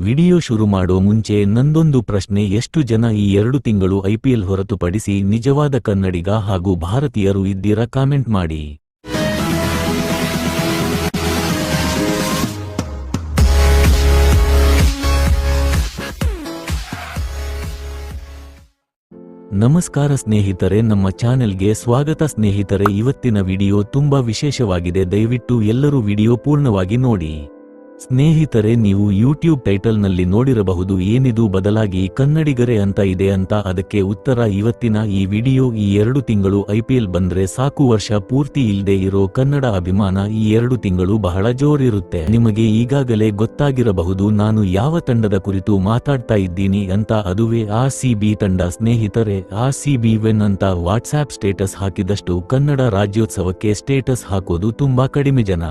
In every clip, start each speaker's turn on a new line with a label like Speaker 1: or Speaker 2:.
Speaker 1: Video ಶುರು ಮಾಡೋ ಮುಂಚೆ ನಂದೊಂದು ಪ್ರಶ್ನೆ, ಎಷ್ಟು ಜನ ಈ ಎರಡು ತಿಂಗಳು ಐಪಿಎಲ್ ಹೊರತುಪಡಿಸಿ ನಿಜವಾದ ಕನ್ನಡಿಗ ಹಾಗೂ ಭಾರತೀಯರು ಇದ್ದೀರಾ ಕಾಮೆಂಟ್ ಮಾಡಿ. ನಮಸ್ಕಾರ ಸ್ನೇಹಿತರೆ, ನಮ್ಮ ಚಾನೆಲ್ಗೆ ಸ್ವಾಗತ ಸ್ನೇಹಿತರೆ. ಇವತ್ತಿನ ವಿಡಿಯೋ ತುಂಬಾ ವಿಶೇಷವಾಗಿದೆ. ದಯವಿಟ್ಟು ಎಲ್ಲರೂ ವಿಡಿಯೋ ಪೂರ್ಣವಾಗಿ ನೋಡಿ. ಸ್ನೇಹಿತರೆ, ನೀವು ಯೂಟ್ಯೂಬ್ ಟೈಟಲ್ನಲ್ಲಿ ನೋಡಿರಬಹುದು ಏನಿದು ಬದಲಾಗಿ ಕನ್ನಡಿಗರೇ ಅಂತ ಇದೆ ಅಂತ ಅದಕ್ಕೆ ಉತ್ತರ ಇವತ್ತಿನ ಈ ವಿಡಿಯೋ ಈ ಎರಡು ತಿಂಗಳು ಐಪಿಎಲ್ ಬಂದ್ರೆ ಸಾಕು ವರ್ಷ ಪೂರ್ತಿ ಇಲ್ಲದೆ ಇರೋ ಕನ್ನಡ ಅಭಿಮಾನ ಈ ಎರಡು ತಿಂಗಳು ಬಹಳ ಜೋರಿರುತ್ತೆ. ನಿಮಗೆ ಈಗಾಗಲೇ ಗೊತ್ತಾಗಿರಬಹುದು ನಾನು ಯಾವ ತಂಡದ ಕುರಿತು ಮಾತಾಡ್ತಾ ಇದ್ದೀನಿ ಅಂತ ಅದುವೇ ಆರ್ ಸಿ ತಂಡ ಸ್ನೇಹಿತರೆ, ಆರ್ ಸಿ ವೆನ್ ಅಂತ ವಾಟ್ಸ್ಆಪ್ ಸ್ಟೇಟಸ್ ಹಾಕಿದಷ್ಟು ಕನ್ನಡ ರಾಜ್ಯೋತ್ಸವಕ್ಕೆ ಸ್ಟೇಟಸ್ ಹಾಕೋದು ತುಂಬಾ ಕಡಿಮೆ ಜನ.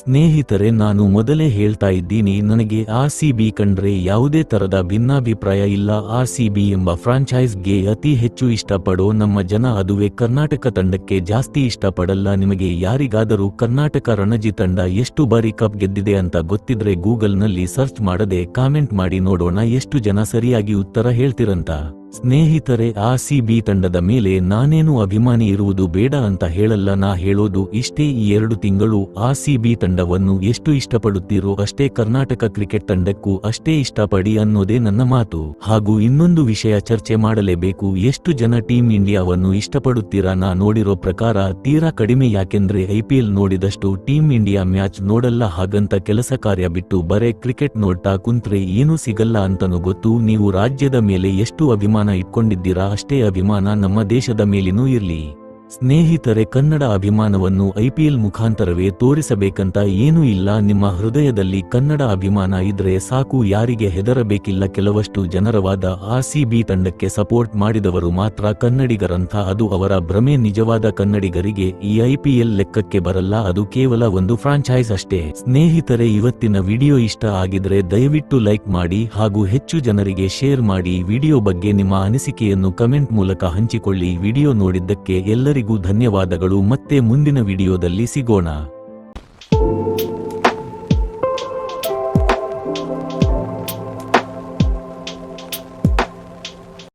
Speaker 1: ಸ್ನೇಹಿತರೆ, ನಾನು ಮೊದಲೇ ಹೇಳ್ತಾ ಇದ್ದೀನಿ, ನನಗೆ ಆರ್ ಸಿ ಬಿ ಕಂಡ್ರೆ ಯಾವುದೇ ತರದ ಭಿನ್ನಾಭಿಪ್ರಾಯ ಇಲ್ಲ. ಆರ್ ಸಿ ಬಿ ಎಂಬ ಫ್ರಾಂಚೈಸ್ಗೆ ಅತಿ ಹೆಚ್ಚು ಇಷ್ಟಪಡೋ ನಮ್ಮ ಜನ ಅದುವೆ ಕರ್ನಾಟಕ ತಂಡಕ್ಕೆ ಜಾಸ್ತಿ ಇಷ್ಟಪಡಲ್ಲ. ನಿಮಗೆ ಯಾರಿಗಾದರೂ ಕರ್ನಾಟಕ ರಣಜಿ ತಂಡ ಎಷ್ಟು ಬಾರಿ ಕಪ್ ಗೆದ್ದಿದೆ ಅಂತ ಗೊತ್ತಿದ್ರೆ ಗೂಗಲ್ನಲ್ಲಿ ಸರ್ಚ್ ಮಾಡದೆ ಕಾಮೆಂಟ್ ಮಾಡಿ ನೋಡೋಣ. ಎಷ್ಟು ಜನ ಸರಿಯಾಗಿ ಉತ್ತರ ಹೇಳ್ತಿರಂತ? ಸ್ನೇಹಿತರೆ, ಆ ಸಿ ಬಿ ತಂಡದ ಮೇಲೆ ನಾನೇನು ಅಭಿಮಾನಿ ಇರುವುದು ಬೇಡ ಅಂತ ಹೇಳಲ್ಲ. ನಾ ಹೇಳೋದು ಇಷ್ಟೇ ಈ ಎರಡು ತಿಂಗಳು. ಆ ಸಿ ಬಿ ತಂಡವನ್ನು ಎಷ್ಟು ಇಷ್ಟಪಡುತ್ತೀರೋ ಅಷ್ಟೇ ಕರ್ನಾಟಕ ಕ್ರಿಕೆಟ್ ತಂಡಕ್ಕೂ ಅಷ್ಟೇ ಇಷ್ಟಪಡಿ ಅನ್ನೋದೇ ನನ್ನ ಮಾತು. ಹಾಗೂ ಇನ್ನೊಂದು ವಿಷಯ ಚರ್ಚೆ ಮಾಡಲೇಬೇಕು. ಎಷ್ಟು ಜನ ಟೀಂ ಇಂಡಿಯಾವನ್ನು ಇಷ್ಟಪಡುತ್ತೀರಾ? ನಾ ನೋಡಿರೋ ಪ್ರಕಾರ ತೀರಾ ಕಡಿಮೆ. ಯಾಕೆಂದ್ರೆ ಐಪಿಎಲ್ ನೋಡಿದಷ್ಟು ಟೀಂ ಇಂಡಿಯಾ ಮ್ಯಾಚ್ ನೋಡಲ್ಲ. ಹಾಗಂತ ಕೆಲಸ ಕಾರ್ಯ ಬಿಟ್ಟು ಬರೇ ಕ್ರಿಕೆಟ್ ನೋಡ್ತಾ ಕುಂತ್ರೆ ಏನೂ ಸಿಗಲ್ಲ ಅಂತನೂ ಗೊತ್ತು. ನೀವು ರಾಜ್ಯದ ಮೇಲೆ ಎಷ್ಟು ಅಭಿಮಾನ ಇಟ್ಕೊಂಡಿದ್ದೀರಾ? ಅಷ್ಟೇ ಅಭಿಮಾನ ನಮ್ಮ ದೇಶದ ಮೇಲಿನೂ ಇರ್ಲಿ. ಸ್ನೇಹಿತರೆ, ಕನ್ನಡ ಅಭಿಮಾನವನ್ನು ಐಪಿಎಲ್ ಮುಖಾಂತರವೇ ತೋರಿಸಬೇಕಂತ ಏನೂ ಇಲ್ಲ. ನಿಮ್ಮ ಹೃದಯದಲ್ಲಿ ಕನ್ನಡ ಅಭಿಮಾನ ಇದ್ರೆ ಸಾಕು. ಯಾರಿಗೆ ಹೆದರಬೇಕಿಲ್ಲ. ಕೆಲವಷ್ಟು ಜನರವಾದ ಆರ್ಸಿಬಿ ತಂಡಕ್ಕೆ ಸಪೋರ್ಟ್ ಮಾಡಿದವರು ಮಾತ್ರ ಕನ್ನಡಿಗರಂಥ. ಅದು ಅವರ ಭ್ರಮೆ. ನಿಜವಾದ ಕನ್ನಡಿಗರಿಗೆ ಈ ಐಪಿಎಲ್ ಲೆಕ್ಕಕ್ಕೆ ಬರಲ್ಲ. ಅದು ಕೇವಲ ಒಂದು ಫ್ರಾಂಚೈಸ್ ಅಷ್ಟೇ. ಸ್ನೇಹಿತರೆ, ಇವತ್ತಿನ ವಿಡಿಯೋ ಇಷ್ಟ ಆಗಿದ್ರೆ ದಯವಿಟ್ಟು ಲೈಕ್ ಮಾಡಿ ಹಾಗೂ ಹೆಚ್ಚು ಜನರಿಗೆ ಶೇರ್ ಮಾಡಿ. ವಿಡಿಯೋ ಬಗ್ಗೆ ನಿಮ್ಮ ಅನಿಸಿಕೆಯನ್ನು ಕಮೆಂಟ್ ಮೂಲಕ ಹಂಚಿಕೊಳ್ಳಿ. ವಿಡಿಯೋ ನೋಡಿದ್ದಕ್ಕೆ ಎಲ್ಲರಿಗೂ ಧನ್ಯವಾದಗಳು. ಮತ್ತೆ ಮುಂದಿನ ವಿಡಿಯೋದಲ್ಲಿ ಸಿಗೋಣ.